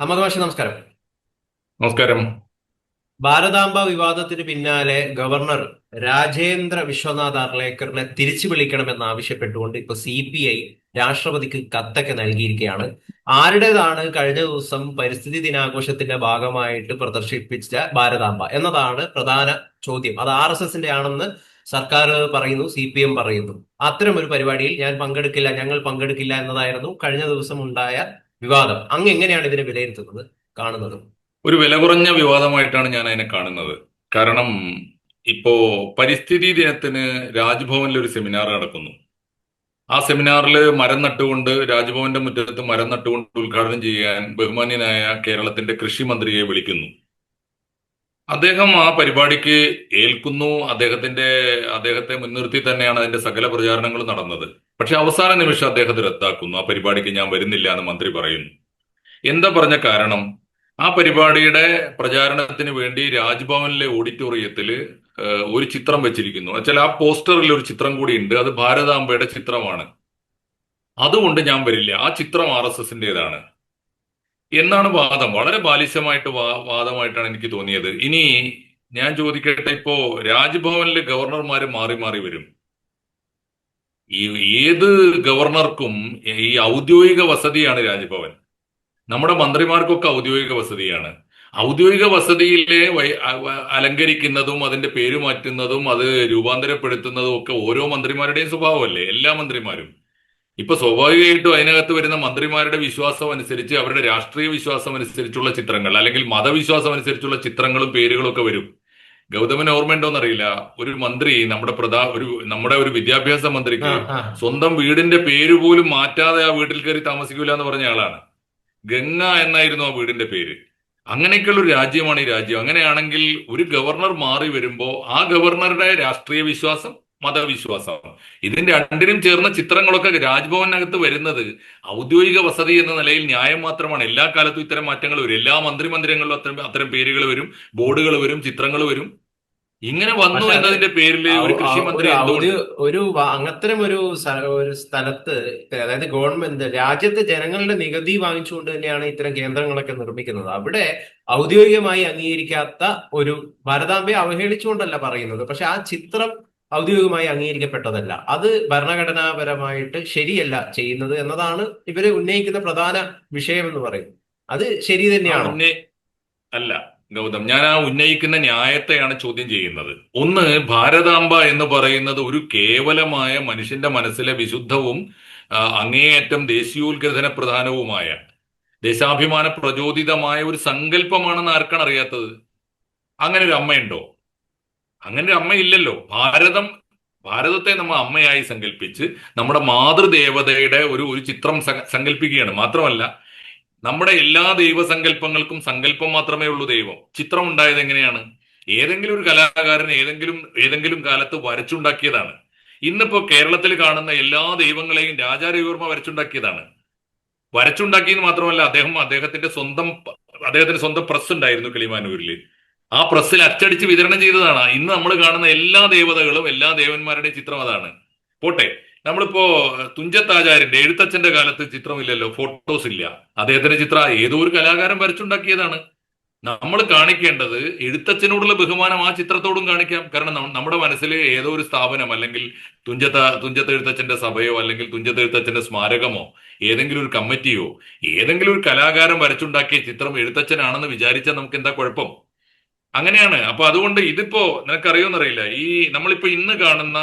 അഹമ്മദ് മാഷി നമസ്കാരം. നമസ്കാരം. ഭാരതാംബ വിവാദത്തിന് പിന്നാലെ ഗവർണർ രാജേന്ദ്ര വിശ്വനാഥ് അർലേക്കറിനെ തിരിച്ചു വിളിക്കണമെന്ന് ആവശ്യപ്പെട്ടുകൊണ്ട് ഇപ്പൊ സി പി ഐ രാഷ്ട്രപതിക്ക് കത്തൊക്കെ നൽകിയിരിക്കുകയാണ്. ആരുടേതാണ് കഴിഞ്ഞ ദിവസം പരിസ്ഥിതി ദിനാഘോഷത്തിന്റെ ഭാഗമായിട്ട് പ്രദർശിപ്പിച്ച ഭാരതാംബ എന്നതാണ് പ്രധാന ചോദ്യം. അത് ആർ എസ് എസിന്റെ ആണെന്ന് സർക്കാർ പറയുന്നു സി പി എം പറയുന്നു. അത്തരം ഒരു പരിപാടിയിൽ ഞാൻ പങ്കെടുക്കില്ല ഞങ്ങൾ പങ്കെടുക്കില്ല എന്നതായിരുന്നു കഴിഞ്ഞ ദിവസം ഉണ്ടായ വിവാദം. അങ്ങ് എങ്ങനെയാണ് ഇതിനെ വിലയിരുത്തുന്നത്? കാണുന്നത്. ഒരു വില കുറഞ്ഞ വിവാദമായിട്ടാണ് ഞാൻ അതിനെ കാണുന്നത്. കാരണം ഇപ്പോ പരിസ്ഥിതി ദിനത്തിന് രാജ്ഭവനിൽ ഒരു സെമിനാർ നടക്കുന്നു. ആ സെമിനാറിൽ മരം നട്ടുകൊണ്ട് രാജ്ഭവന്റെ മുറ്റത്ത് മരം നട്ടുകൊണ്ട് ഉദ്ഘാടനം ചെയ്യാൻ ബഹുമാന്യനായ കേരളത്തിന്റെ കൃഷി മന്ത്രിയെ വിളിക്കുന്നു. അദ്ദേഹം ആ പരിപാടിക്ക് ഏൽക്കുന്നു. അദ്ദേഹത്തിന്റെ അദ്ദേഹത്തെ മുൻനിർത്തി തന്നെയാണ് അതിന്റെ സകല പ്രചാരണങ്ങളും നടന്നത്. പക്ഷെ അവസാന നിമിഷം അദ്ദേഹത്തെ റദ്ദാക്കുന്നു. ആ പരിപാടിക്ക് ഞാൻ വരുന്നില്ല എന്ന് മന്ത്രി പറയുന്നു. എന്താ പറഞ്ഞ കാരണം? ആ പരിപാടിയുടെ പ്രചാരണത്തിന് വേണ്ടി രാജ്ഭവനിലെ ഓഡിറ്റോറിയത്തിൽ ഒരു ചിത്രം വെച്ചിരിക്കുന്നു. വെച്ചാൽ ആ പോസ്റ്ററിൽ ഒരു ചിത്രം കൂടി ഉണ്ട് അത് ഭാരതാംബയുടെ ചിത്രമാണ്. അതുകൊണ്ട് ഞാൻ വരില്ല. ആ ചിത്രം ആർ എസ് എസിന്റെതാണ് എന്നാണ് വാദം. വളരെ ബാലിശമായിട്ട് വാദമായിട്ടാണ് എനിക്ക് തോന്നിയത്. ഇനി ഞാൻ ചോദിക്കട്ടെ ഇപ്പോ രാജ്ഭവനിലെ ഗവർണർമാർ മാറി മാറി വരും. ഈ ഏത് ഗവർണർക്കും ഈ ഔദ്യോഗിക വസതിയാണ് രാജ്ഭവൻ. നമ്മുടെ മന്ത്രിമാർക്കൊക്കെ ഔദ്യോഗിക വസതിയാണ്. ഔദ്യോഗിക വസതിയിലെ അലങ്കരിക്കുന്നതും അതിന്റെ പേര് മാറ്റുന്നതും അത് രൂപാന്തരപ്പെടുത്തുന്നതും ഒക്കെ ഓരോ മന്ത്രിമാരുടെയും സ്വഭാവമല്ലേ? എല്ലാ മന്ത്രിമാരും. ഇപ്പൊ സ്വാഭാവികമായിട്ടും അതിനകത്ത് വരുന്ന മന്ത്രിമാരുടെ വിശ്വാസം അനുസരിച്ച് അവരുടെ രാഷ്ട്രീയ വിശ്വാസം അനുസരിച്ചുള്ള ചിത്രങ്ങൾ അല്ലെങ്കിൽ മതവിശ്വാസം അനുസരിച്ചുള്ള ചിത്രങ്ങളും പേരുകളും ഒക്കെ വരും. ഗൗതമന് ഓർമ്മയുണ്ടോന്നറിയില്ല. ഒരു മന്ത്രി നമ്മുടെ പ്രധാ ഒരു നമ്മുടെ ഒരു വിദ്യാഭ്യാസ മന്ത്രിക്ക്. സ്വന്തം വീടിന്റെ പേര് പോലും മാറ്റാതെ ആ വീട്ടിൽ കയറി താമസിക്കൂല എന്ന് പറഞ്ഞ ആളാണ്. ഗംഗ എന്നായിരുന്നു ആ വീടിന്റെ പേര്. അങ്ങനെയൊക്കെയുള്ള ഒരു രാജ്യമാണ് ഈ രാജ്യം. അങ്ങനെയാണെങ്കിൽ ഒരു ഗവർണർ മാറി വരുമ്പോ ആ ഗവർണറുടെ രാഷ്ട്രീയ വിശ്വാസം മതവിശ്വാസം. ഇതിന്റെ രണ്ടിനും ചേർന്ന ചിത്രങ്ങളൊക്കെ രാജ്ഭവനകത്ത് വരുന്നത് ഔദ്യോഗിക വസതി എന്ന നിലയിൽ ന്യായം മാത്രമാണ്. എല്ലാ കാലത്തും ഇത്തരം മാറ്റങ്ങൾ വരും. എല്ലാ മന്ത്രിമന്ദിരങ്ങളിലും അത്തരം അത്തരം പേരുകൾ വരും. ബോർഡുകൾ വരും. ചിത്രങ്ങൾ വരും. ഇങ്ങനെ വന്നു എന്നതിന്റെ പേരിൽ ഒരു കൃഷി മന്ത്രി ഒരു അങ്ങത്തരം ഒരു ഒരു സ്ഥലത്ത് അതായത് ഗവൺമെന്റ് രാജ്യത്തെ ജനങ്ങളുടെ നികുതി വാങ്ങിച്ചുകൊണ്ട് തന്നെയാണ് ഇത്തരം കേന്ദ്രങ്ങളൊക്കെ നിർമ്മിക്കുന്നത്. അവിടെ ഔദ്യോഗികമായി അംഗീകരിക്കാത്ത ഒരു ഭാരതാംബയെ അവഹേളിച്ചുകൊണ്ടല്ല പറയുന്നത്. പക്ഷെ ആ ചിത്രം ഔദ്യോഗികമായി അംഗീകരിക്കപ്പെട്ടതല്ല. അത് ഭരണഘടനാപരമായിട്ട് ശരിയല്ല ചെയ്യുന്നത് എന്നതാണ് ഇവർ ഉന്നയിക്കുന്ന പ്രധാന വിഷയം എന്ന് പറയുന്നത്. അത് ശരി തന്നെയാണ്? അല്ല ഗൗതം ഞാൻ ആ ഉന്നയിക്കുന്ന ന്യായത്തെയാണ് ചോദ്യം ചെയ്യുന്നത്. ഒന്ന് ഭാരതാംബ എന്ന് പറയുന്നത് ഒരു കേവലമായ മനുഷ്യന്റെ മനസ്സിലെ വിശുദ്ധവും അങ്ങേയറ്റം ദേശീയോത്ഗ്രഥന പ്രധാനവുമായ ദേശാഭിമാന പ്രചോദിതമായ ഒരു സങ്കല്പമാണെന്ന് ആർക്കാണ് അറിയാത്തത്? അങ്ങനെ ഒരു അമ്മയുണ്ടോ? അങ്ങനെ ഒരു അമ്മയില്ലല്ലോ ഭാരതം ഭാരതത്തെ നമ്മൾ അമ്മയായി സങ്കല്പിച്ച് നമ്മുടെ മാതൃദേവതയുടെ ഒരു ഒരു ചിത്രം സങ്കല്പിക്കുകയാണ്. മാത്രമല്ല നമ്മുടെ എല്ലാ ദൈവസങ്കല്പങ്ങൾക്കും സങ്കല്പം മാത്രമേ ഉള്ളൂ ദൈവം. ചിത്രം ഉണ്ടായത് എങ്ങനെയാണ്? ഏതെങ്കിലും ഒരു കലാകാരൻ ഏതെങ്കിലും ഏതെങ്കിലും കാലത്ത് വരച്ചുണ്ടാക്കിയതാണ്. ഇന്നിപ്പോ കേരളത്തിൽ കാണുന്ന എല്ലാ ദൈവങ്ങളെയും രാജാരവിവർമ്മ വരച്ചുണ്ടാക്കിയതാണ്. വരച്ചുണ്ടാക്കിയെന്ന് മാത്രമല്ല അദ്ദേഹം അദ്ദേഹത്തിന്റെ സ്വന്തം അദ്ദേഹത്തിന്റെ സ്വന്തം പ്രസ് ഉണ്ടായിരുന്നു കിളിമാനൂരിൽ ആ പ്രസ്സിൽ അച്ചടിച്ച് വിതരണം ചെയ്തതാണ്. ഇന്ന് നമ്മൾ കാണുന്ന എല്ലാ ദേവതകളും എല്ലാ ദേവന്മാരുടെയും ചിത്രം അതാണ്. പോട്ടെ നമ്മളിപ്പോ തുഞ്ചത്താചാര്യന്റെ എഴുത്തച്ഛന്റെ കാലത്ത് ചിത്രമില്ലല്ലോ ഫോട്ടോസ് ഇല്ല. അദ്ദേഹത്തിന്റെ ചിത്രം ഏതോ ഒരു കലാകാരൻ വരച്ചുണ്ടാക്കിയതാണ്. നമ്മൾ കാണിക്കേണ്ടത് എഴുത്തച്ഛനോടുള്ള ബഹുമാനം ആ ചിത്രത്തോടും കാണിക്കാം. കാരണം നമ്മുടെ മനസ്സിൽ ഏതോ ഒരു സ്ഥാപനം അല്ലെങ്കിൽ തുഞ്ചത്ത തുഞ്ചത്ത് എഴുത്തച്ഛന്റെ സഭയോ അല്ലെങ്കിൽ തുഞ്ചത്ത് എഴുത്തച്ഛന്റെ സ്മാരകമോ ഏതെങ്കിലും ഒരു കമ്മിറ്റിയോ ഏതെങ്കിലും ഒരു കലാകാരൻ വരച്ചുണ്ടാക്കിയ ചിത്രം എഴുത്തച്ഛനാണെന്ന് വിചാരിച്ചാൽ നമുക്ക് എന്താ കുഴപ്പം? അങ്ങനെയാണ്. അപ്പൊ അതുകൊണ്ട് ഇതിപ്പോ നിനക്കറിയോന്നറിയില്ല. ഈ നമ്മളിപ്പോ ഇന്ന് കാണുന്ന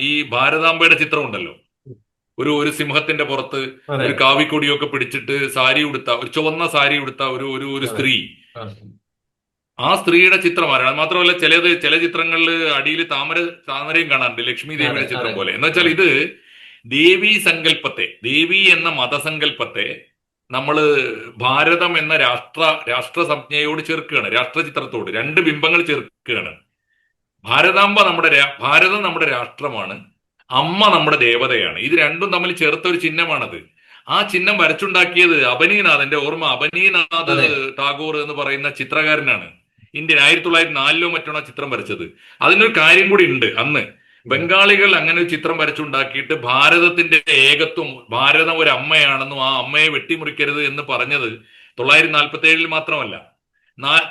ഈ ഭാരതാംബയുടെ ചിത്രം ഉണ്ടല്ലോ ഒരു ഒരു സിംഹത്തിന്റെ പുറത്ത് ഒരു കാവിക്കൊടിയൊക്കെ പിടിച്ചിട്ട് സാരി ഉടുത്ത ഒരു ചുവന്ന സാരി ഉടുത്ത ഒരു ഒരു ഒരു സ്ത്രീ. ആ. ആ സ്ത്രീയുടെ ചിത്രം ആരാണ് മാത്രമല്ല ചിലത് ചില ചിത്രങ്ങളിൽ അടിയിൽ താമര താമരയും കാണാറുണ്ട്. ലക്ഷ്മി ദേവിയുടെ ചിത്രം പോലെ. എന്ന് വെച്ചാൽ ഇത് ദേവീ സങ്കല്പത്തെ ദേവി എന്ന മതസങ്കല്പത്തെ നമ്മൾ ഭാരതം എന്ന രാഷ്ട്ര രാഷ്ട്ര സംജ്ഞയോട് ചേർക്കുകയാണ് രാഷ്ട്ര ചിത്രത്തോട് രണ്ട് ബിംബങ്ങൾ ചേർക്കുകയാണ്. ഭാരതാംബ നമ്മുടെ ഭാരതം നമ്മുടെ രാഷ്ട്രമാണ് അമ്മ നമ്മുടെ ദേവതയാണ്. ഇത് രണ്ടും തമ്മിൽ ചേർത്ത ഒരു ചിഹ്നമാണത്. ആ ചിഹ്നം വരച്ചുണ്ടാക്കിയത് അബനീനാഥ് എന്റെ ഓർമ്മ. അബനീനാഥ് ടാഗോർ എന്ന് പറയുന്ന ചിത്രകാരനാണ്. ഇന്ത്യൻ ആയിരത്തി തൊള്ളായിരത്തി നാലിലോ മറ്റോ ആ ചിത്രം വരച്ചത്. അതിനൊരു കാര്യം കൂടി ഉണ്ട് അന്ന്. ബംഗാളികൾ അങ്ങനെ ഒരു ചിത്രം വരച്ചുണ്ടാക്കിയിട്ട് ഭാരതത്തിന്റെ ഏകത്വം ഭാരതം ഒരു അമ്മയാണെന്നും ആ അമ്മയെ വെട്ടിമുറിക്കരുത് എന്ന് പറഞ്ഞത് തൊള്ളായിരത്തി നാൽപ്പത്തി ഏഴിൽ മാത്രമല്ല.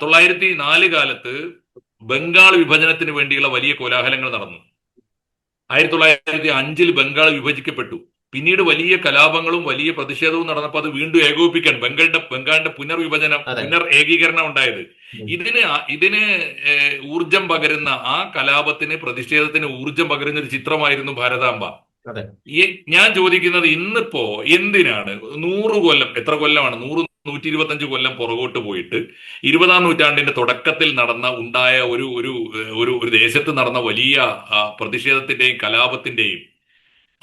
തൊള്ളായിരത്തി നാല് കാലത്ത് ബംഗാൾ വിഭജനത്തിന് വേണ്ടിയുള്ള വലിയ കോലാഹലങ്ങൾ നടന്നു. ആയിരത്തി തൊള്ളായിരത്തി അഞ്ചിൽ ബംഗാൾ വിഭജിക്കപ്പെട്ടു. പിന്നീട് വലിയ കലാപങ്ങളും വലിയ പ്രതിഷേധവും നടന്നപ്പോൾ അത് വീണ്ടും ഏകോപിപ്പിക്കാൻ ബംഗാളിന്റെ ബംഗാളിന്റെ പുനർവിഭജനം. പുനർ ഏകീകരണം ഉണ്ടായത്. ഇതിന് ഇതിന് ഊർജം പകരുന്ന ആ കലാപത്തിന് പ്രതിഷേധത്തിന് ഊർജം പകരുന്ന ഒരു ചിത്രമായിരുന്നു ഭാരതാംബ. ഞാൻ ചോദിക്കുന്നത് ഇന്നിപ്പോ എന്തിനാണ് നൂറ് കൊല്ലം എത്ര കൊല്ലമാണ് നൂറ് നൂറ്റി ഇരുപത്തഞ്ച് കൊല്ലം പുറകോട്ട് പോയിട്ട് ഇരുപതാം നൂറ്റാണ്ടിന്റെ തുടക്കത്തിൽ നടന്ന ഉണ്ടായ ഒരു ഒരു ഒരു ദേശത്ത് നടന്ന വലിയ പ്രതിഷേധത്തിന്റെയും കലാപത്തിന്റെയും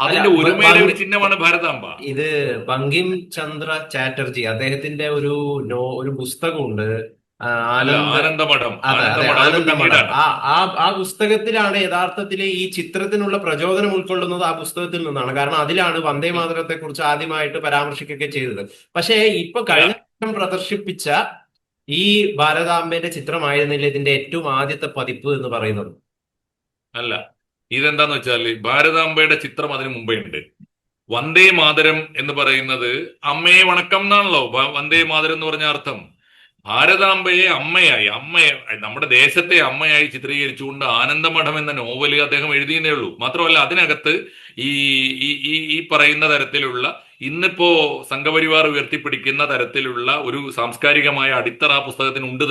അതിന്റെ ഒരുമയുടെ ഒരു ചിഹ്നമാണ് ഭാരതാംബ. ഇത് ബങ്കിം ചന്ദ്ര ചാറ്റർജി അദ്ദേഹത്തിന്റെ ഒരു നോ ഒരു പുസ്തകമുണ്ട് ആനന്ദമഠം ആ പുസ്തകത്തിലാണ് യഥാർത്ഥത്തിൽ ഈ ചിത്രത്തിനുള്ള പ്രചോദനം ഉൾക്കൊള്ളുന്നത് ആ പുസ്തകത്തിൽ നിന്നാണ്. കാരണം അതിലാണ് വന്ദേ മാതരത്തെ കുറിച്ച് ആദ്യമായിട്ട് പരാമർശിക്കുകയൊക്കെ ചെയ്തത്. പക്ഷേ ഇപ്പൊ കഴിഞ്ഞ വർഷം പ്രദർശിപ്പിച്ച ഈ ഭാരതാംബന്റെ ചിത്രമായിരുന്നില്ല ഇതിന്റെ ഏറ്റവും ആദ്യത്തെ പതിപ്പ് എന്ന് പറയുന്നത്. അല്ല. ഇതെന്താന്ന് വെച്ചാൽ ഭാരതാംബയുടെ ചിത്രം അതിന് മുമ്പേ ഉണ്ട്. വന്ദേ മാതരം എന്ന് പറയുന്നത് അമ്മയെ വണക്കം എന്നാണല്ലോ. വന്ദേ മാതരം എന്ന് പറഞ്ഞ അർത്ഥം. ഭാരതാംബയെ അമ്മയായി അമ്മയെ നമ്മുടെ ദേശത്തെ അമ്മയായി ചിത്രീകരിച്ചുകൊണ്ട് ആനന്ദമഠം എന്ന നോവൽ അദ്ദേഹം എഴുതിയെന്നേ ഉള്ളൂ. മാത്രമല്ല അതിനകത്ത് ഈ ഈ ഈ പറയുന്ന തരത്തിലുള്ള ഇന്നിപ്പോ സംഘപരിവാർ ഉയർത്തിപ്പിടിക്കുന്ന തരത്തിലുള്ള ഒരു സാംസ്കാരികമായ അടിത്തറ പുസ്തകത്തിന് ഉണ്ട്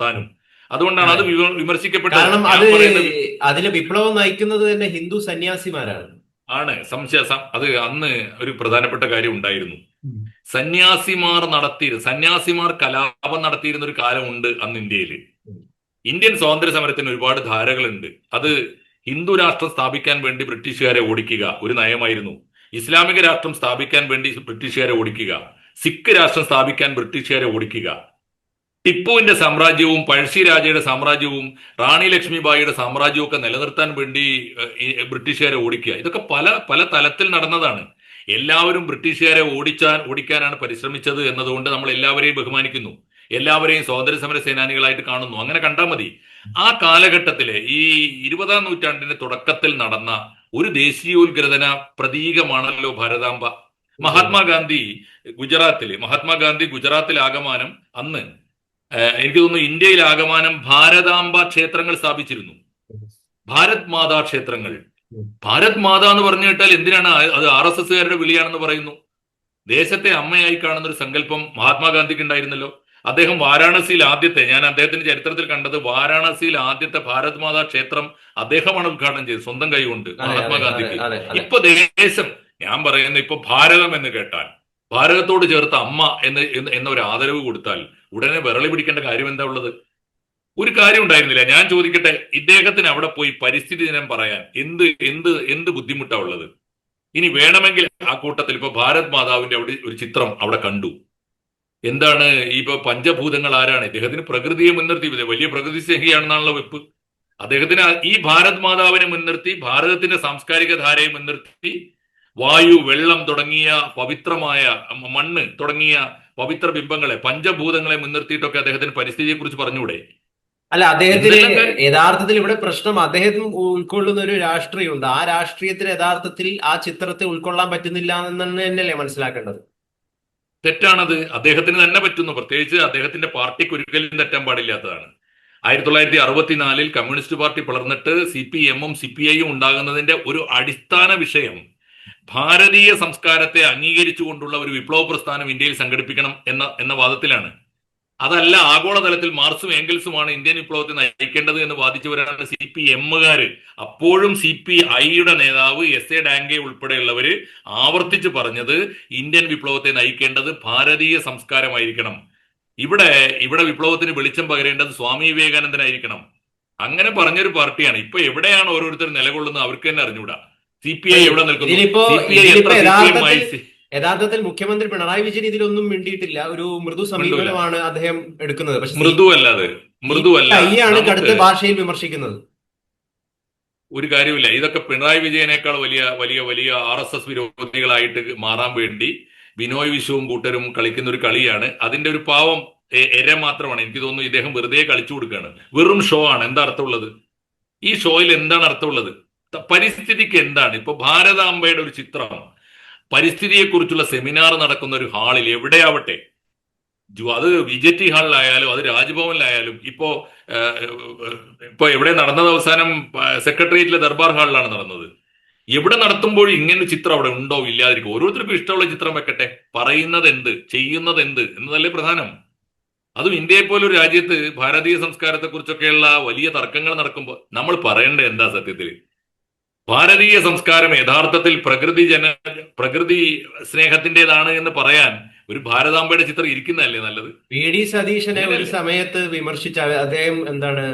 താനും. അതുകൊണ്ടാണ് അത് വിമർശിക്കപ്പെട്ടത്. കാരണം അത് അതിലെ വിപ്ലവം നയിക്കുന്നത് തന്നെ ഹിന്ദു സന്യാസിമാരാണ്. ആണ്. സംശയ അത് അന്ന് ഒരു പ്രധാനപ്പെട്ട കാര്യം ഉണ്ടായിരുന്നു. സന്യാസിമാർ നടത്തി സന്യാസിമാർ കലാപം നടത്തിയിരുന്ന ഒരു കാലമുണ്ട് അന്ന് ഇന്ത്യയിൽ. ഇന്ത്യൻ സ്വാതന്ത്ര്യ സമരത്തിന് ഒരുപാട് ധാരകളുണ്ട്. അത് ഹിന്ദു രാഷ്ട്രം സ്ഥാപിക്കാൻ വേണ്ടി ബ്രിട്ടീഷുകാരെ ഓടിക്കുക ഒരു നയമായിരുന്നു. ഇസ്ലാമിക രാഷ്ട്രം സ്ഥാപിക്കാൻ വേണ്ടി ബ്രിട്ടീഷുകാരെ ഓടിക്കുക. സിഖ് രാഷ്ട്രം സ്ഥാപിക്കാൻ ബ്രിട്ടീഷുകാരെ ഓടിക്കുക. ടിപ്പുവിന്റെ സാമ്രാജ്യവും പഴശ്ശി രാജയുടെ സാമ്രാജ്യവും റാണി ലക്ഷ്മിബായിയുടെ സാമ്രാജ്യവും ഒക്കെ നിലനിർത്താൻ വേണ്ടി ബ്രിട്ടീഷുകാരെ ഓടിക്കുക. ഇതൊക്കെ പല പല തലത്തിൽ നടന്നതാണ്. എല്ലാവരും ബ്രിട്ടീഷുകാരെ ഓടിച്ചാൻ ഓടിക്കാനാണ് പരിശ്രമിച്ചത് എന്നതുകൊണ്ട് നമ്മൾ എല്ലാവരെയും ബഹുമാനിക്കുന്നു. എല്ലാവരെയും സ്വാതന്ത്ര്യ സമര സേനാനികളായിട്ട് കാണുന്നു. അങ്ങനെ കണ്ടാൽ മതി. ആ കാലഘട്ടത്തിലെ ഈ ഇരുപതാം നൂറ്റാണ്ടിന്റെ തുടക്കത്തിൽ നടന്ന ഒരു ദേശീയോത്ഗ്രഥന പ്രതീകമാണല്ലോ ഭാരതാംബ. മഹാത്മാഗാന്ധി ഗുജറാത്തിൽ മഹാത്മാഗാന്ധി ഗുജറാത്തിൽ ആകമാനം അന്ന് എനിക്ക് തോന്നുന്നു ഇന്ത്യയിൽ ആകമാനം ഭാരതാംബ ക്ഷേത്രങ്ങൾ സ്ഥാപിച്ചിരുന്നു. ഭാരത് മാതാ ക്ഷേത്രങ്ങൾ. ഭാരത് മാതാ എന്ന് പറഞ്ഞു കേട്ടാൽ എന്തിനാണ് അത് ആർ എസ് എസ്സുകാരുടെ വിളിയാണെന്ന് പറയുന്നു? ദേശത്തെ അമ്മയായി കാണുന്ന ഒരു സങ്കല്പം മഹാത്മാഗാന്ധിക്ക് ഉണ്ടായിരുന്നല്ലോ. അദ്ദേഹം വാരാണസിയിൽ ആദ്യത്തെ ഞാൻ അദ്ദേഹത്തിന്റെ ചരിത്രത്തിൽ കണ്ടത് വാരാണസിയിൽ ആദ്യത്തെ ഭാരത് മാതാ ക്ഷേത്രം അദ്ദേഹമാണ് ഉദ്ഘാടനം ചെയ്തത് സ്വന്തം കൈകൊണ്ട് മഹാത്മാഗാന്ധിക്ക്. ഇപ്പൊ ദേശം ഞാൻ പറയുന്നത് ഇപ്പൊ ഭാരതം എന്ന് കേട്ടാൽ ഭാരതത്തോട് ചേർത്ത അമ്മ എന്ന് എന്ന് എന്ന ഒരു ആദരവ് കൊടുത്താൽ ഉടനെ വിരളി പിടിക്കേണ്ട കാര്യം എന്താ ഉള്ളത്? ഒരു കാര്യം ഉണ്ടായിരുന്നില്ല. ഞാൻ ചോദിക്കട്ടെ ഇദ്ദേഹത്തിന് അവിടെ പോയി പരിസ്ഥിതി ദിനം പറയാൻ എന്ത് എന്ത് എന്ത് ബുദ്ധിമുട്ടാ ഉള്ളത്? ഇനി വേണമെങ്കിൽ ആ കൂട്ടത്തിൽ ഇപ്പൊ ഭാരത് മാതാവിന്റെ അവിടെ ഒരു ചിത്രം അവിടെ കണ്ടു. എന്താണ് ഇപ്പൊ പഞ്ചഭൂതങ്ങൾ ആരാണ്? ഇദ്ദേഹത്തിന് പ്രകൃതിയെ മുൻനിർത്തി. വലിയ പ്രകൃതി സ്നേഹിയാണെന്നാണല്ലോ വെപ്പ്. അദ്ദേഹത്തിന് ഈ ഭാരത് മാതാവിനെ മുൻനിർത്തി ഭാരതത്തിന്റെ സാംസ്കാരിക ധാരയെ മുൻനിർത്തി വായു വെള്ളം തുടങ്ങിയ പവിത്രമായ മണ്ണ് തുടങ്ങിയ പവിത്ര ബിംബങ്ങളെ പഞ്ചഭൂതങ്ങളെ മുൻനിർത്തിയിട്ടൊക്കെ അദ്ദേഹത്തിന് പരിസ്ഥിതിയെ കുറിച്ച് പറഞ്ഞുകൂടെ? അല്ല അദ്ദേഹത്തിന് യഥാർത്ഥത്തിൽ ഇവിടെ പ്രശ്നം അദ്ദേഹം ഉൾക്കൊള്ളുന്ന ഒരു രാഷ്ട്രീയമുണ്ട്. ആ രാഷ്ട്രീയത്തിന് യഥാർത്ഥത്തിൽ ആ ചിത്രത്തെ ഉൾക്കൊള്ളാൻ പറ്റുന്നില്ല എന്ന് തന്നെയല്ലേ മനസ്സിലാക്കേണ്ടത്? തെറ്റാണത്. അദ്ദേഹത്തിന് തന്നെ പറ്റുന്നു. പ്രത്യേകിച്ച് അദ്ദേഹത്തിന്റെ പാർട്ടിക്ക് ഒരിക്കലും തെറ്റാൻ പാടില്ലാത്തതാണ്. ആയിരത്തി തൊള്ളായിരത്തി അറുപത്തിനാലിൽ കമ്മ്യൂണിസ്റ്റ് പാർട്ടി പിളർന്നിട്ട് സി പി എമ്മും സി പി ഐയും ഉണ്ടാകുന്നതിന്റെ ഒരു അടിസ്ഥാന വിഷയം ഭാരതീയ സംസ്കാരത്തെ അംഗീകരിച്ചുകൊണ്ടുള്ള ഒരു വിപ്ലവ പ്രസ്ഥാനം ഇന്ത്യയിൽ സംഘടിപ്പിക്കണം എന്ന എന്ന വാദത്തിലാണ്. അതല്ല ആഗോളതലത്തിൽ മാർക്സും ഏംഗൽസുമാണ് ഇന്ത്യൻ വിപ്ലവത്തെ നയിക്കേണ്ടത് എന്ന് വാദിച്ചവരാണ് സി പി എമ്മുകാര് അപ്പോഴും സി പി ഐയുടെ നേതാവ് എസ് എ ഡാങ്കെ ഉൾപ്പെടെയുള്ളവര് ആവർത്തിച്ച് പറഞ്ഞത് ഇന്ത്യൻ വിപ്ലവത്തെ നയിക്കേണ്ടത് ഭാരതീയ സംസ്കാരമായിരിക്കണം. ഇവിടെ ഇവിടെ വിപ്ലവത്തിന് വെളിച്ചം പകരേണ്ടത് സ്വാമി വിവേകാനന്ദനായിരിക്കണം. അങ്ങനെ പറഞ്ഞൊരു പാർട്ടിയാണ്. ഇപ്പൊ എവിടെയാണ് ഓരോരുത്തർ നിലകൊള്ളുന്നത് അവർക്ക് തന്നെ അറിഞ്ഞൂടാ. സി പി ഐ എവിടെ നിൽക്കുന്നു? യഥാർത്ഥത്തിൽ മുഖ്യമന്ത്രി പിണറായി വിജയൻ ഇതിലൊന്നും മിണ്ടിയിട്ടില്ല. ഒരു മൃദു സമീപനമാണ് അദ്ദേഹം എടുക്കുന്നത്. പക്ഷെ കൈയാണ് കടുത്ത ഭാഷയിൽ വിമർശിക്കുന്നത്. ഒരു കാര്യമില്ല ഇതൊക്കെ പിണറായി വിജയനേക്കാൾ വലിയ വലിയ വലിയ ആർ എസ് എസ് വിരോധികളായിട്ട് മാറാൻ വേണ്ടി ബിനോയ് വിശ്വവും കൂട്ടരും കളിക്കുന്ന ഒരു കളിയാണ്. അതിന്റെ ഒരു പാവം എര മാത്രമാണ്. എനിക്ക് തോന്നുന്നു ഇദ്ദേഹം വെറുതെ കളിച്ചു കൊടുക്കുകയാണ്. വെറും ഷോ ആണ്. എന്താ അർത്ഥമുള്ളത്? ഈ ഷോയിൽ എന്താണ് അർത്ഥമുള്ളത്? പരിസ്ഥിതിക്ക് എന്താണ്? ഇപ്പൊ ഭാരതാംബയുടെ ഒരു ചിത്രം. പരിസ്ഥിതിയെക്കുറിച്ചുള്ള സെമിനാർ നടക്കുന്ന ഒരു ഹാളിൽ എവിടെയാവട്ടെ? അത് വി ജെ ടി ഹാളിലായാലും അത് രാജ്ഭവനിലായാലും ഇപ്പോ ഇപ്പൊ എവിടെ നടന്നത് അവസാനം സെക്രട്ടേറിയറ്റിലെ ദർബാർ ഹാളിലാണ് നടന്നത്. എവിടെ നടത്തുമ്പോൾ ഇങ്ങനെ ചിത്രം അവിടെ ഉണ്ടോ? ഇല്ലാതിരിക്കും. ഓരോരുത്തർക്കും ഇഷ്ടമുള്ള ചിത്രം വെക്കട്ടെ. പറയുന്നത് എന്ത് ചെയ്യുന്നത് എന്ത് എന്നതല്ലേ പ്രധാനം. അതും ഇന്ത്യയെ പോലെ ഒരു രാജ്യത്ത് ഭാരതീയ സംസ്കാരത്തെ കുറിച്ചൊക്കെയുള്ള വലിയ തർക്കങ്ങൾ നടക്കുമ്പോൾ നമ്മൾ പറയേണ്ടത് എന്താ സത്യത്തിൽ ഭാരതീയ സംസ്കാരം യഥാർത്ഥത്തിൽ പ്രകൃതി ജന പ്രകൃതി സ്നേഹത്തിന്റേതാണ് എന്ന് പറയാൻ ഒരു ഭാരതാംബയുടെ ചിത്രം ഇരിക്കുന്നതല്ലേ നല്ലത്? പി ഡി സതീശനെ ഒരു സമയത്ത് വിമർശിച്ച അദ്ദേഹം എന്താണ്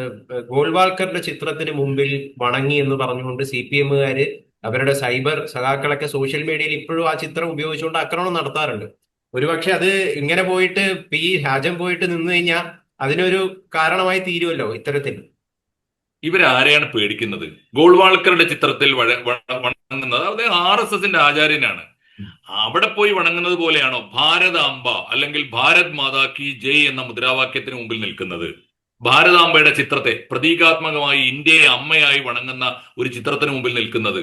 ഗോൾവാൾക്കറിന്റെ ചിത്രത്തിന് മുമ്പിൽ വണങ്ങി എന്ന് പറഞ്ഞുകൊണ്ട് സി പി എമ്മുകാര് അവരുടെ സൈബർ സഖാക്കളൊക്കെ സോഷ്യൽ മീഡിയയിൽ ഇപ്പോഴും ആ ചിത്രം ഉപയോഗിച്ചുകൊണ്ട് ആക്രമണം നടത്താറുണ്ട്. ഒരുപക്ഷെ അത് ഇങ്ങനെ പോയിട്ട് പി രാജം പോയിട്ട് നിന്നു കഴിഞ്ഞാൽ അതിനൊരു കാരണമായി തീരുമല്ലോ ഇത്തരത്തിൽ. ഇവരാരെയാണ് പേടിക്കുന്നത്? ഗോൾവാൾക്കറുടെ ചിത്രത്തിൽ വണങ്ങുന്നത് അദ്ദേഹം ആർ എസ് എസിന്റെ ആചാര്യനാണ്. അവിടെ പോയി വണങ്ങുന്നത് പോലെയാണോ ഭാരതാംബ അല്ലെങ്കിൽ ഭാരത് മാതാ കി ജയ് എന്ന മുദ്രാവാക്യത്തിന് മുമ്പിൽ നിൽക്കുന്നത്? ഭാരതാംബയുടെ ചിത്രത്തെ പ്രതീകാത്മകമായി ഇന്ത്യയെ അമ്മയായി വണങ്ങുന്ന ഒരു ചിത്രത്തിന് മുമ്പിൽ നിൽക്കുന്നത്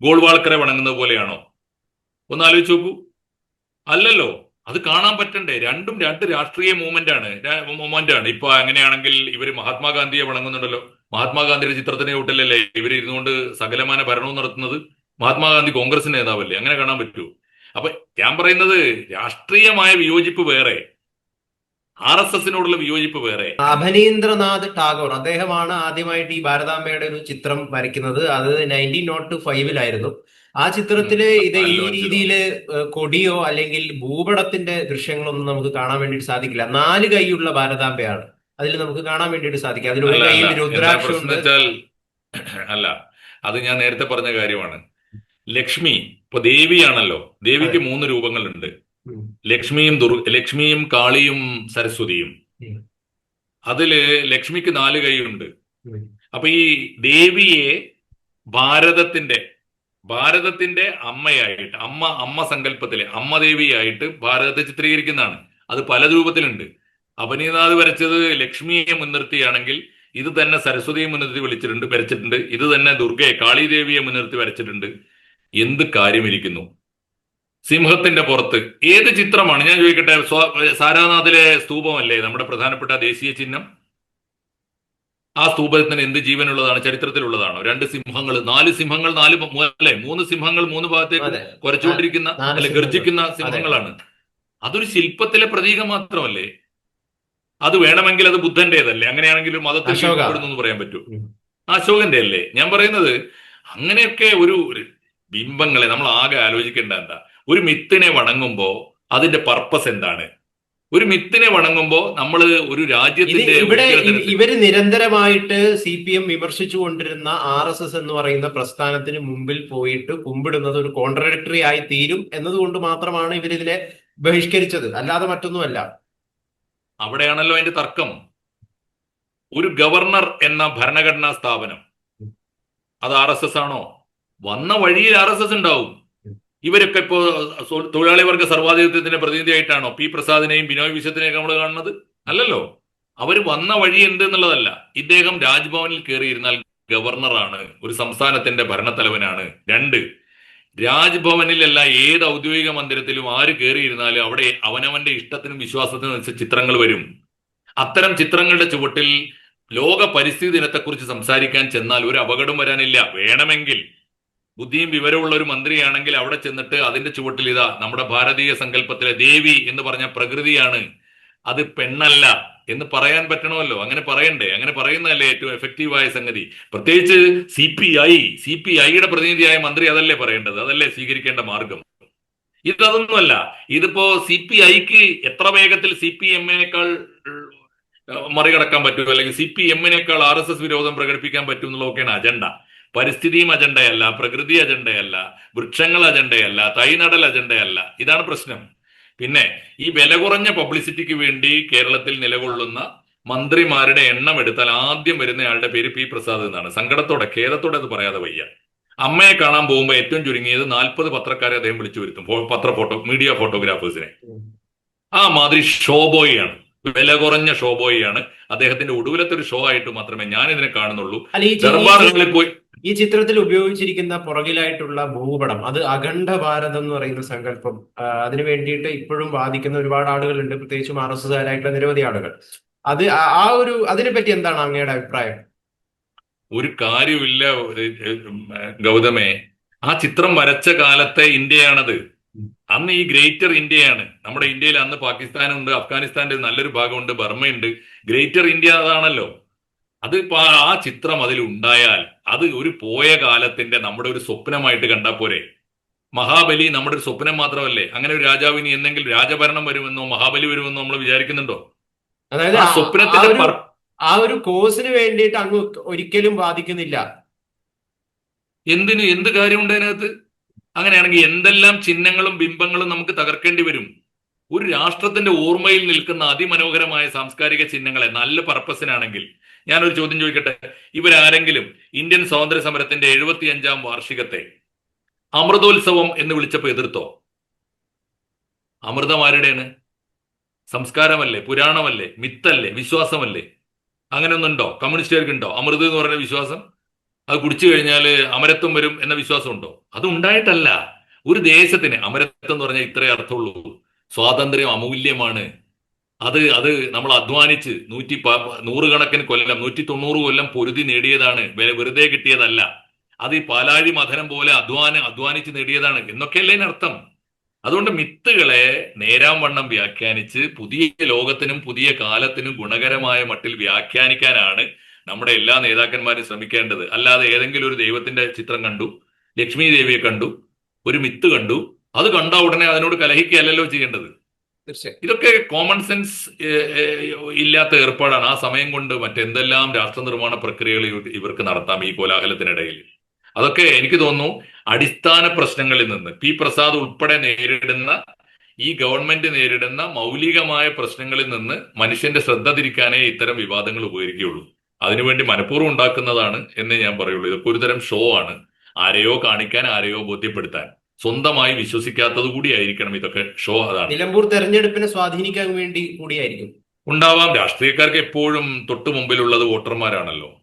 ഗോൾവാൾക്കറെ വണങ്ങുന്നത് പോലെയാണോ? ഒന്ന് ആലോചിച്ച് നോക്കൂ. അല്ലല്ലോ അത് കാണാൻ പറ്റണ്ടേ? രണ്ടും രണ്ട് രാഷ്ട്രീയ മൂവ്മെന്റ് ആണ് മൂവ്മെന്റ് ആണ് ഇപ്പൊ അങ്ങനെയാണെങ്കിൽ ഇവർ മഹാത്മാഗാന്ധിയെ വണങ്ങുന്നുണ്ടല്ലോ. മഹാത്മാഗാന്ധിയുടെ ചിത്രത്തിന് കൂട്ടലല്ലേ ഇവർ ഇരുന്നുകൊണ്ട് സകലമാന ഭരണവും നടത്തുന്നത് മഹാത്മാഗാന്ധി കോൺഗ്രസ് നേതാവല്ലേ? അങ്ങനെ കാണാൻ പറ്റൂ അപ്പൊ ഞാൻ പറയുന്നത് രാഷ്ട്രീയമായ വിയോജിപ്പ് വേറെ ആർ എസ് എസിനോടുള്ള വിയോജിപ്പ് വേറെ. അഭിനീന്ദ്രനാഥ് ടാഗോർ അദ്ദേഹമാണ് ആദ്യമായിട്ട് ഈ ഭാരതാംബയുടെ ഒരു ചിത്രം വരയ്ക്കുന്നത്. അത് നയന്റീൻ നോട്ട് ഫൈവിലായിരുന്നു ആ ചിത്രത്തിൽ ഇത് ഈ രീതിയിൽ രീതിയിൽ കൊടിയോ അല്ലെങ്കിൽ ഭൂപടത്തിന്റെ ദൃശ്യങ്ങളൊന്നും നമുക്ക് കാണാൻ വേണ്ടിയിട്ട് സാധിക്കില്ല. നാല് കൈയുള്ള ഭാരതാംബയാണ്. അതിൽ നമുക്ക് കാണാൻ വേണ്ടിയിട്ട് സാധിക്കും. അതിന്. രുദ്രാക്ഷം അല്ല. അത് ഞാൻ നേരത്തെ പറഞ്ഞ കാര്യമാണ്. ലക്ഷ്മി ഇപ്പൊ ദേവിയാണല്ലോ. ദേവിക്ക് മൂന്ന് രൂപങ്ങളുണ്ട്. ലക്ഷ്മിയും ദുർ ലക്ഷ്മിയും കാളിയും സരസ്വതിയും. അതിൽ ലക്ഷ്മിക്ക് നാല് കൈയുണ്ട്. അപ്പൊ ഈ ദേവിയെ ഭാരതത്തിന്റെ ഭാരതത്തിന്റെ അമ്മയായിട്ട് അമ്മ അമ്മ സങ്കല്പത്തിലെ അമ്മ ദേവിയായിട്ട് ഭാരതത്തെ ചിത്രീകരിക്കുന്നതാണ്. അത് പല രൂപത്തിലുണ്ട്. അപനീനാഥ് വരച്ചത് ലക്ഷ്മിയെ മുൻനിർത്തിയാണെങ്കിൽ ഇത് തന്നെ സരസ്വതിയെ മുൻനിർത്തി വിളിച്ചിട്ടുണ്ട് വരച്ചിട്ടുണ്ട്. ഇത് തന്നെ ദുർഗയെ കാളിദേവിയെ മുൻനിർത്തി വരച്ചിട്ടുണ്ട്. എന്ത് കാര്യമിരിക്കുന്നു? സിംഹത്തിന്റെ പുറത്ത്. ഏത് ചിത്രമാണ്? ഞാൻ ചോദിക്കട്ടെ സാരാനാഥിലെ സ്തൂപമല്ലേ? നമ്മുടെ പ്രധാനപ്പെട്ട ദേശീയ ചിഹ്നം. ആ സ്തൂപത്തിന് എന്ത് ജീവനുള്ളതാണ്? ചരിത്രത്തിലുള്ളതാണോ? രണ്ട് സിംഹങ്ങൾ നാല് സിംഹങ്ങൾ നാല് അല്ലെ? മൂന്ന് സിംഹങ്ങൾ മൂന്ന് ഭാഗത്തേക്ക് കുറച്ചുകൊണ്ടിരിക്കുന്ന അല്ലെ ഗർജിക്കുന്ന സിംഹങ്ങളാണ്. അതൊരു ശില്പത്തിലെ പ്രതീകം മാത്രമല്ലേ? അത് വേണമെങ്കിൽ അത് ബുദ്ധന്റേതല്ലേ? അങ്ങനെയാണെങ്കിൽ ഒരു മതത്തിൽ. എന്ന് പറയാൻ പറ്റൂ. അശോകന്റെ അല്ലേ? ഞാൻ പറയുന്നത് അങ്ങനെയൊക്കെ ഒരു ബിംബങ്ങളെ നമ്മൾ ആകെ ആലോചിക്കേണ്ട എന്താ? ഒരു മിത്തിനെ വണങ്ങുമ്പോ അതിന്റെ പർപ്പസ് എന്താണ്? ഒരു മിത്തിനെ വണങ്ങുമ്പോ നമ്മൾ ഒരു രാജ്യത്തിന്റെ ഇവിടെ ഇവർ നിരന്തരമായിട്ട് സി പി എം വിമർശിച്ചു കൊണ്ടിരുന്ന ആർ എസ് എസ് എന്ന് പറയുന്ന പ്രസ്ഥാനത്തിന് മുമ്പിൽ പോയിട്ട് കുമ്പിടുന്നത് ഒരു കോൺട്രഡിക്ടറി ആയി തീരും എന്നതുകൊണ്ട് മാത്രമാണ് ഇവരിതിനെ ബഹിഷ്കരിച്ചത്. അല്ലാതെ മറ്റൊന്നുമല്ല. അവിടെയാണല്ലോ അതിന്റെ തർക്കം. ഒരു ഗവർണർ എന്ന ഭരണഘടനാ സ്ഥാപനം. അത് ആർ എസ് എസ് ആണോ? വന്ന വഴിയിൽ ആർ എസ് എസ് ഉണ്ടാവും. ഇവരൊക്കെ ഇപ്പോ തൊഴിലാളി വർഗ സർവാധിപത്യത്തിന്റെ പ്രതിനിധിയായിട്ടാണോ? പി പ്രസാദിനെയും ബിനോയ് വിശ്വത്തിനെയും നമ്മൾ കാണുന്നത്? അല്ലല്ലോ. അവർ വന്ന വഴി എന്ത് എന്നുള്ളതല്ല. ഇദ്ദേഹം രാജ്ഭവനിൽ കയറിയിരുന്നാൽ ഗവർണറാണ് ഒരു സംസ്ഥാനത്തിന്റെ ഭരണത്തലവനാണ്. രണ്ട് രാജ്ഭവനിലല്ല ഏത് ഔദ്യോഗിക മന്ദിരത്തിലും ആര് കയറിയിരുന്നാലും അവിടെ അവനവന്റെ ഇഷ്ടത്തിനും വിശ്വാസത്തിനും അനുസരിച്ച് ചിത്രങ്ങൾ വരും. അത്തരം ചിത്രങ്ങളുടെ ചുവട്ടിൽ ലോക പരിസ്ഥിതി ദിനത്തെക്കുറിച്ച് സംസാരിക്കാൻ ചെന്നാൽ ഒരു അപകടം വരാനില്ല. വേണമെങ്കിൽ ബുദ്ധിയും വിവരമുള്ള ഒരു മന്ത്രിയാണെങ്കിൽ അവിടെ ചെന്നിട്ട് അതിന്റെ ചുവട്ടിൽ ഇതാ നമ്മുടെ ഭാരതീയ സങ്കല്പത്തിലെ ദേവി എന്ന് പറഞ്ഞ പ്രകൃതിയാണ്. അത് പെണ്ണല്ല. എന്ന് പറയാൻ പറ്റണമല്ലോ. അങ്ങനെ പറയണ്ടേ. അങ്ങനെ പറയുന്നതല്ലേ ഏറ്റവും എഫക്റ്റീവായ സംഗതി. പ്രത്യേകിച്ച് C P I C P ഐയുടെ പ്രതിനിധിയായ മന്ത്രി അതല്ലേ പറയേണ്ടത്? അതല്ലേ സ്വീകരിക്കേണ്ട മാർഗം? ഇതൊന്നുമല്ല ഇതിപ്പോ സി പി ഐക്ക് എത്ര വേഗത്തിൽ സി പി എമ്മിനേക്കാൾ മറികടക്കാൻ പറ്റുമോ അല്ലെങ്കിൽ സി പി എമ്മിനേക്കാൾ ആർ എസ് എസ് വിരോധം പ്രകടിപ്പിക്കാൻ പറ്റും എന്നുള്ളതൊക്കെയാണ് അജണ്ട. പരിസ്ഥിതിയും അജണ്ടയല്ല പ്രകൃതി അജണ്ടയല്ല വൃക്ഷങ്ങൾ അജണ്ടയല്ല തൈനടൽ അജണ്ടയല്ല. ഇതാണ് പ്രശ്നം. പിന്നെ ഈ വില കുറഞ്ഞ പബ്ലിസിറ്റിക്ക് വേണ്ടി കേരളത്തിൽ നിലകൊള്ളുന്ന മന്ത്രിമാരുടെ എണ്ണം എടുത്താൽ ആദ്യം വരുന്നയാളുടെ പേര് പി പ്രസാദ് എന്നാണ്. സങ്കടത്തോടെ ഖേദത്തോടെ അത് പറയാതെ വയ്യ. അമ്മയെ കാണാൻ പോകുമ്പോൾ ഏറ്റവും ചുരുങ്ങിയത് നാൽപ്പത് പത്രക്കാരെ അദ്ദേഹം വിളിച്ചു വരുത്തും. പത്ര ഫോട്ടോ മീഡിയ ഫോട്ടോഗ്രാഫേഴ്സിനെ ആ മാതിരി ഷോബോയാണ് വില കുറഞ്ഞ ഷോബോയാണ് അദ്ദേഹത്തിന്റെ ഒടുവിലത്തെ ഒരു ഷോ ആയിട്ട് മാത്രമേ ഞാൻ ഇതിനെ കാണുന്നുള്ളൂ ദർബാറുകളിൽ പോയി ഈ ചിത്രത്തിൽ ഉപയോഗിച്ചിരിക്കുന്ന പുറകിലായിട്ടുള്ള ഭൂപടം അത് അഖണ്ഡ ഭാരതം എന്ന് പറയുന്ന സങ്കല്പം അതിനു വേണ്ടിയിട്ട് ഇപ്പോഴും വാദിക്കുന്ന ഒരുപാട് ആളുകളുണ്ട്. പ്രത്യേകിച്ചും ആർ എസ് എസ്കാരായിട്ടുള്ള നിരവധി ആളുകൾ. അത് ആ- ഒരു അതിനെ പറ്റി എന്താണ് അങ്ങയുടെ അഭിപ്രായം? ഒരു കാര്യമില്ല ഗൗതമേ. ആ ചിത്രം വരച്ച കാലത്തെ ഇന്ത്യയാണത്. അന്ന് ഈ ഗ്രേറ്റർ ഇന്ത്യയാണ്. നമ്മുടെ ഇന്ത്യയിൽ അന്ന് പാകിസ്ഥാനുണ്ട് അഫ്ഗാനിസ്ഥാന്റെ നല്ലൊരു ഭാഗമുണ്ട് ബർമ്മയുണ്ട് ഗ്രേറ്റർ ഇന്ത്യ അതാണല്ലോ. അത് ആ ചിത്രം അതിൽ ഉണ്ടായാൽ അത് ഒരു പോയ കാലത്തിന്റെ നമ്മുടെ ഒരു സ്വപ്നമായിട്ട് കണ്ടാ പോരെ. മഹാബലി നമ്മുടെ ഒരു സ്വപ്നം മാത്രമല്ലേ? അങ്ങനെ ഒരു രാജാവിന് എന്തെങ്കിലും രാജഭരണം വരുമെന്നോ മഹാബലി വരുമെന്നോ നമ്മൾ വിചാരിക്കുന്നുണ്ടോ? അതായത് ആ- സ്വപ്നത്തിന്റെ ഒരു- കോഴ്സിന് ആ ഒരു കോസിന് വേണ്ടിയിട്ട് അങ്ങ് ഒരിക്കലും ബാധിക്കുന്നില്ല. എന്തിന്? എന്ത് കാര്യമുണ്ട് അതിനകത്ത്? അങ്ങനെയാണെങ്കിൽ എന്തെല്ലാം ചിഹ്നങ്ങളും ബിംബങ്ങളും നമുക്ക് തകർക്കേണ്ടി വരും? ഒരു രാഷ്ട്രത്തിന്റെ ഓർമ്മയിൽ നിൽക്കുന്ന അതിമനോഹരമായ സാംസ്കാരിക ചിഹ്നങ്ങളെ നല്ല പർപ്പസിനാണെങ്കിൽ ഞാനൊരു ചോദ്യം ചോദിക്കട്ടെ? ഇവരാരെങ്കിലും ഇന്ത്യൻ സ്വാതന്ത്ര്യ സമരത്തിന്റെ എഴുപത്തി അഞ്ചാം വാർഷികത്തെ അമൃതോത്സവം എന്ന് വിളിച്ചപ്പോൾ എതിർത്തോ? അമൃതം ആരുടെയാണ്? സംസ്കാരമല്ലേ? പുരാണമല്ലേ? മിത്തല്ലേ? വിശ്വാസമല്ലേ? അങ്ങനെ അങ്ങനെയൊന്നുണ്ടോ? കമ്മ്യൂണിസ്റ്റുകാർക്കുണ്ടോ? അമൃത് എന്ന് പറയുന്ന വിശ്വാസം? അത് കുടിച്ചു കഴിഞ്ഞാൽ അമരത്വം വരും എന്ന വിശ്വാസമുണ്ടോ? അത് ഉണ്ടായിട്ടല്ല. ഒരു ദേശത്തിന് അമരത്വം എന്ന് പറഞ്ഞാൽ ഇത്രേ അർത്ഥമുള്ളൂ. സ്വാതന്ത്ര്യം അമൂല്യമാണ്. അത് അത് നമ്മൾ അധ്വാനിച്ച് നൂറ്റി നൂറുകണക്കിന് കൊല്ലം നൂറ്റി തൊണ്ണൂറ് കൊല്ലം പൊരുതി നേടിയതാണ്. വെറുതെ കിട്ടിയതല്ല. അത് ഈ പാലാഴി മഥനം പോലെ അധ്വാനം അധ്വാനിച്ച് നേടിയതാണ് എന്നൊക്കെയല്ലേ അർത്ഥം. അതുകൊണ്ട് മിത്തുകളെ നേരാം വണ്ണം വ്യാഖ്യാനിച്ച് പുതിയ ലോകത്തിനും പുതിയ കാലത്തിനും ഗുണകരമായ മട്ടിൽ വ്യാഖ്യാനിക്കാനാണ് നമ്മുടെ എല്ലാ നേതാക്കന്മാരും ശ്രമിക്കേണ്ടത്. അല്ലാതെ ഏതെങ്കിലും ഒരു ദൈവത്തിന്റെ ചിത്രം കണ്ടു ലക്ഷ്മി ദേവിയെ കണ്ടു ഒരു മിത്ത് കണ്ടു അത് കണ്ട ഉടനെ അതിനോട് കലഹിക്കുകയല്ലല്ലോ ചെയ്യേണ്ടത്. തീർച്ചയായും. ഇതൊക്കെ കോമൺ സെൻസ് ഇല്ലാത്ത ഏർപ്പാടാണ്. ആ സമയം കൊണ്ട് മറ്റെന്തെല്ലാം രാഷ്ട്ര നിർമ്മാണ പ്രക്രിയകൾ ഇവ- ഇവർക്ക് നടത്താം ഈ കോലാഹലത്തിനിടയിൽ. അതൊക്കെ എനിക്ക് തോന്നുന്നു അടിസ്ഥാന പ്രശ്നങ്ങളിൽ നിന്ന് പി പ്രസാദ് ഉൾപ്പെടെ നേരിടുന്ന ഈ ഗവൺമെന്റ് നേരിടുന്ന മൗലികമായ പ്രശ്നങ്ങളിൽ നിന്ന് മനുഷ്യന്റെ ശ്രദ്ധ തിരിക്കാനേ ഇത്തരം വിവാദങ്ങൾ ഉപകരിക്കുകയുള്ളൂ. അതിനുവേണ്ടി മനഃപൂർവം ഉണ്ടാക്കുന്നതാണ് എന്നേ ഞാൻ പറയുള്ളൂ. ഇതൊക്കെ ഒരുതരം ഷോ ആണ്. ആരെയോ കാണിക്കാൻ ആരെയോ ബോധ്യപ്പെടുത്താൻ. സ്വന്തമായി വിശ്വസിക്കാത്തത് കൂടിയായിരിക്കണം ഇതൊക്കെ ഷോ അതാണ്. നിലമ്പൂർ തെരഞ്ഞെടുപ്പിനെ സ്വാധീനിക്കാൻ വേണ്ടി കൂടിയായിരിക്കും. ഉണ്ടാവാം. രാഷ്ട്രീയക്കാർക്ക് എപ്പോഴും തൊട്ടു മുമ്പിലുള്ളത് വോട്ടർമാരാണല്ലോ.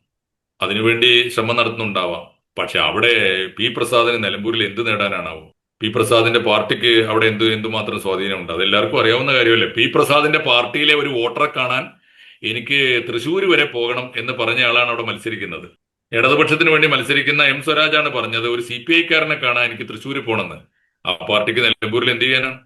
അതിനുവേണ്ടി ശ്രമം നടത്തുന്നുണ്ടാവാം. പക്ഷെ അവിടെ പി പ്രസാദിന് നിലമ്പൂരിൽ എന്ത് നേടാനാണാവും? പി പ്രസാദിന്റെ പാർട്ടിക്ക് അവിടെ എന്ത് എന്തുമാത്രം സ്വാധീനമുണ്ട്? അത് എല്ലാവർക്കും അറിയാവുന്ന കാര്യമല്ലേ? പി പ്രസാദിന്റെ പാർട്ടിയിലെ ഒരു വോട്ടറെ കാണാൻ എനിക്ക് തൃശ്ശൂർ വരെ പോകണം എന്ന് പറഞ്ഞ ആളാണ് അവിടെ മത്സരിക്കുന്നത്. ഇടതുപക്ഷത്തിന് വേണ്ടി മത്സരിക്കുന്ന എം സ്വരാജാണ് പറഞ്ഞത് ഒരു സി പി ഐക്കാരനെ കാണാൻ എനിക്ക് തൃശ്ശൂരിൽ പോകണമെന്ന്. ആ പാർട്ടിക്ക് നിലമ്പൂരിൽ എന്ത് ചെയ്യാനാണ്?